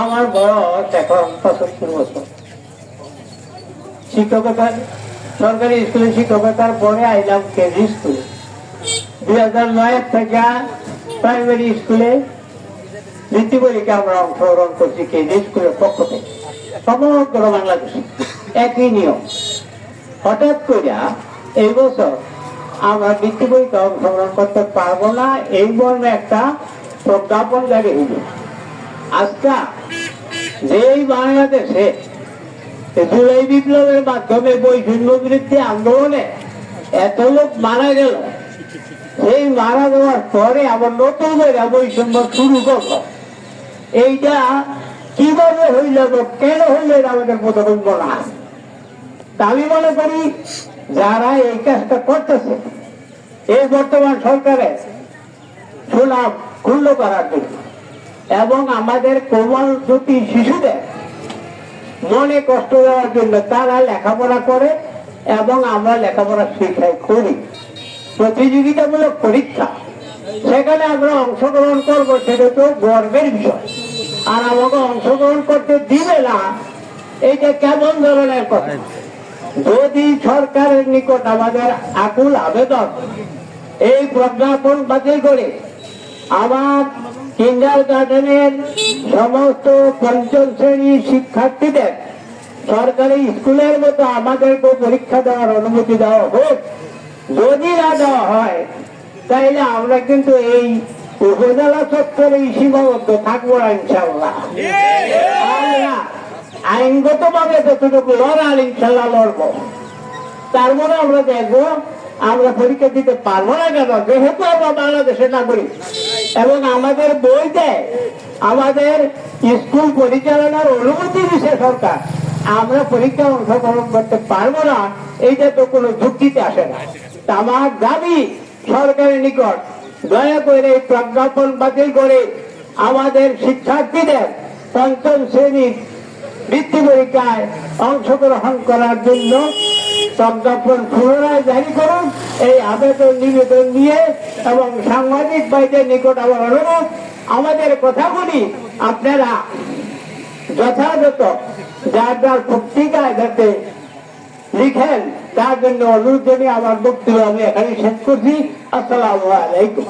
আমার বয়স এখন পঁচাত্তর বছর শিক্ষকতার, সরকারি স্কুলে শিক্ষকতার পরে আইলাম কেজি স্কুলে। দুই হাজার নয় থেকে প্রাইমারি স্কুলে বৃত্তি পরীক্ষা আমরা অংশগ্রহণ করছি কেজি স্কুলের পক্ষ থেকে। সমগ্র বাংলাদেশে একই নিয়ম। হঠাৎ করিয়া এই বছর আমরা বৃত্তি পরীক্ষা অংশগ্রহণ করতে পারব না, এই মর্মে একটা প্রজ্ঞাপন জারি হইল। আজকা যেই বাংলাদেশে জুলাই বিপ্লবের মাধ্যমে বৈষম্য বিরুদ্ধে আন্দোলনে এত লোক মারা গেল, সেই মারা যাওয়ার পরে আবার নতুন করে বৈষম্য শুরু করল। এইটা কীভাবে হইল কেন হইল আমাদের না তা আমি মনে করি, যারা এই কাজটা করতেছে, এই বর্তমান সরকারের সুনাম ক্ষুণ্ণ করার জন্য এবং আমাদের কোমল দুটি শিশুদের মনে কষ্ট দেওয়ার জন্য তারা লেখাপড়া করে এবং আমরা লেখাপড়া শিখাই করি। প্রতিযোগিতামূলক পরীক্ষা। সেখানে আমরা অংশগ্রহণ করব সেটা তো গর্বের বিষয়। আর আমাকে অংশগ্রহণ করতে দিবে না, এইটা কেমন ধরনের কথা? যদি সরকারের নিকট আমাদের আকুল আবেদন, এই প্রজ্ঞাপন বাতিল করে আমার কিন্ডার গার্ডেনের সমস্ত পঞ্চম শ্রেণির শিক্ষার্থীদের সরকারি স্কুলের মতো আমাদেরকে পরীক্ষা দেওয়ার অনুমতি দেওয়া হোক, যদি না দেওয়া হয়, তাইলে আমরা কিন্তু এই উপজেলা চত্বরে সীমাবদ্ধ থাকব না ইনশাল্লাহ আইনগত ভাবে যতটুকু লড়াল ইনশাল্লাহ লড়বো। তারপরে আমরা দেখব, আমরা পরীক্ষা দিতে পারব না কেন? যেহেতু আমরা বাংলাদেশের নাগরিক। এবং আমাদের বইতে আমাদের স্কুল পরিচালনার অনুমতি দিছে সরকার। আমরা পরীক্ষা অংশগ্রহণ করতে পারব না, এইটা তো কোনো যুক্তিতে আসে না। আমার দাবি সরকারের নিকট। দয়া করে প্রজ্ঞাপন বাতিল করে আমাদের শিক্ষার্থীদের পঞ্চম শ্রেণির বৃত্তি পরীক্ষায় অংশগ্রহণ করার জন্য প্রজ্ঞাপন পুনরায় জারি করুন। এই আবেদন নিবেদন নিয়ে এবং সাংবাদিক ভাইদের নিকট আমার অনুরোধ, আমাদের কথাগুলি আপনারা যথাযথ যার যার পত্রিকায় যাতে লিখেন, তার জন্য অনুরোধ জানিয়ে আমার বক্তব্য আমি এখানে শেষ করছি। আসসালামু আলাইকুম।